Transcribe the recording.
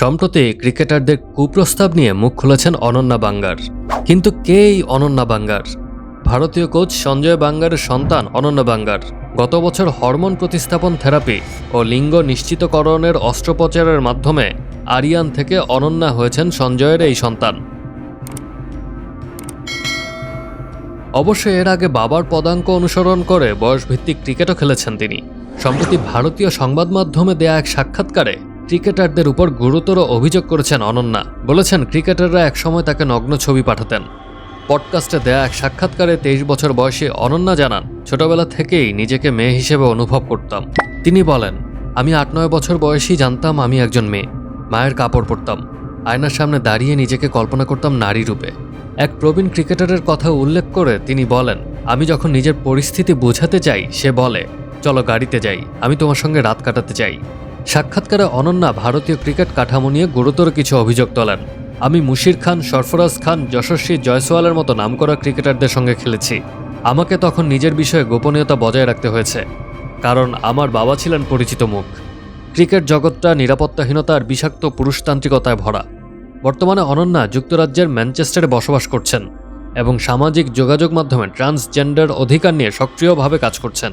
সম্প্রতি ক্রিকেটারদের কুপ্রস্তাব নিয়ে মুখ খুলেছেন অনন্যা বাঙ্গার। কিন্তু কে এই অনন্যা বাঙ্গার? ভারতীয় কোচ সঞ্জয় বাঙ্গারের সন্তান অনন্যা বাঙ্গার। গত বছর হরমোন প্রতিস্থাপন থেরাপি ও লিঙ্গ নিশ্চিতকরণের অস্ত্রোপচারের মাধ্যমে আরিয়ান থেকে অনন্যা হয়েছেন সঞ্জয়ের এই সন্তান। অবশ্য এর আগে বাবার পদাঙ্ক অনুসরণ করে বয়সভিত্তিক ক্রিকেটও খেলেছেন তিনি। সম্প্রতি ভারতীয় সংবাদ মাধ্যমে দেয়া এক সাক্ষাৎকারে ক্রিকেটারদের উপর গুরুতর অভিযোগ করেছেন অনন্যা। বলেছেন, ক্রিকেটাররা একসময় তাকে নগ্ন ছবি পাঠাতেন। পডকাস্টে দেয়া এক সাক্ষাৎকারে তেইশ বছর বয়সী অনন্যা জানান, ছোটবেলা থেকেই নিজেকে মেয়ে হিসেবে অনুভব করতাম। তিনি বলেন, আমি আট নয় বছর বয়সী, জানতাম আমি একজন মেয়ে। মায়ের কাপড় পরতাম। আয়নার সামনে দাঁড়িয়ে নিজেকে কল্পনা করতাম নারী রূপে। এক প্রবীণ ক্রিকেটারের কথা উল্লেখ করে তিনি বলেন, আমি যখন নিজের পরিস্থিতি বোঝাতে চাই, সে বলে, চলো গাড়িতে যাই। আমি তোমার সঙ্গে রাত কাটাতে চাই। সাক্ষাৎকারে অনন্যা ভারতীয় ক্রিকেট কাঠামো নিয়ে গুরুতর কিছু অভিযোগ তোলেন। আমি মুশির খান, সরফরাজ খান, যশস্বী জয়সওয়ালের মতো নামকরা ক্রিকেটারদের সঙ্গে খেলেছি। আমাকে তখন নিজের বিষয়ে গোপনীয়তা বজায় রাখতে হয়েছে, কারণ আমার বাবা ছিলেন পরিচিত মুখ। ক্রিকেট জগৎটা নিরাপত্তাহীনতা আর বিষাক্ত পুরুষতান্ত্রিকতায় ভরা। বর্তমানে অনন্যা যুক্তরাজ্যের ম্যানচেস্টারে বসবাস করছেন এবং সামাজিক যোগাযোগ মাধ্যমে ট্রান্সজেন্ডার অধিকার নিয়ে সক্রিয়ভাবে কাজ করছেন।